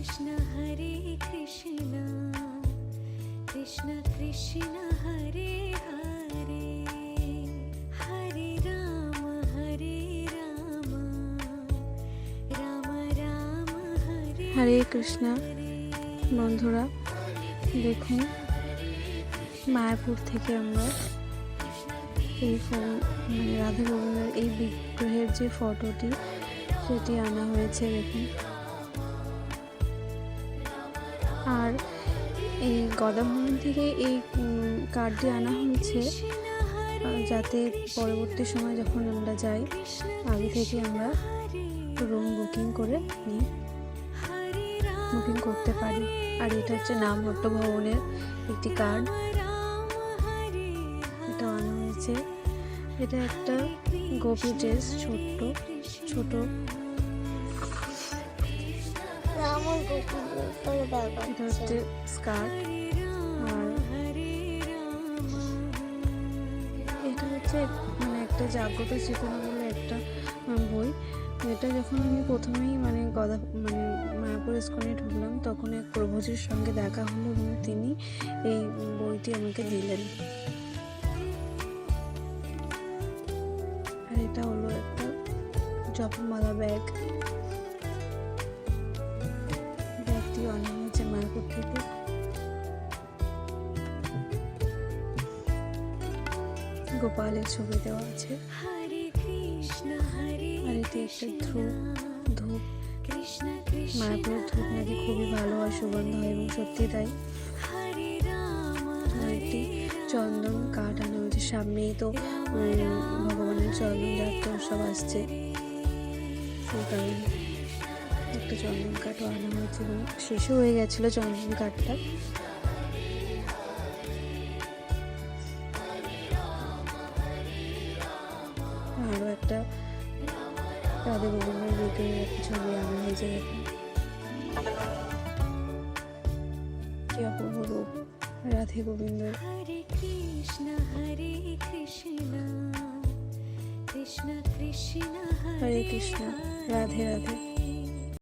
কৃষ্ণ হরে কৃষ্ণ কৃষ্ণ কৃষ্ণ হরে হরে হরে রাম হরে রাম রাম রাম হরে হরে কৃষ্ণ। বন্ধুরা দেখুন মায়াপুর থেকে আমরা এই মানে রাধা গোবিন্দের এই বিগ্রহের যে ফটোটি সেটি আনা হয়েছে দেখুন। আর এই গদা ভবন থেকে এই কার্ডটি আনা হয়েছে যাতে পরবর্তী সময় যখন আমরা যাই, আগে থেকে আমরা রুম বুকিং করে নিই বুকিং করতে পারি। আর এটা হচ্ছে নামহট্ট ভবনের একটি কার্ড। এটা আনা হয়েছে। এটা একটা গোপি ড্রেস ছোট্ট, ছোট এটা হচ্ছে স্কার্ট মানে একটা জাগ্রত চেতনা বলে একটা বই। এটা যখন আমি প্রথমেই মানে গদা মানে মায়াপুর স্কুলে ঢুকলাম, তখন এক প্রভুজির সঙ্গে দেখা হলো এবং তিনি এই বইটি আমাকে দিলেন। আর এটা হলো একটা জপমালা ব্যাগ। গোপালের ছবি দেওয়া আছে। আর এটি একটা ধ্রুব ধূপ মায়াপুরের ধূপ নাকি খুবই ভালো হয় সুগন্ধ হয় এবং সত্যি তাই একটি চন্দন কাঠ আনা হয়েছে সামনেই তো ভগবানের চন্দন যাত্রা উৎসব আসছে। সেই কারণে একটা চন্দন কাঠও আনা হয়েছে এবং শেষও হয়ে গেছিল চন্দন কাঠটা। ভালো একটা রাধে গোবিন্দের দিকে একটা ছবি আনা হয়েছে। কি অপূর্ব রূপ রাধে গোবিন্দ। হরে কৃষ্ণ হরে কৃষ্ণ কৃষ্ণ কৃষ্ণ হরে কৃষ্ণ রাধে রাধে।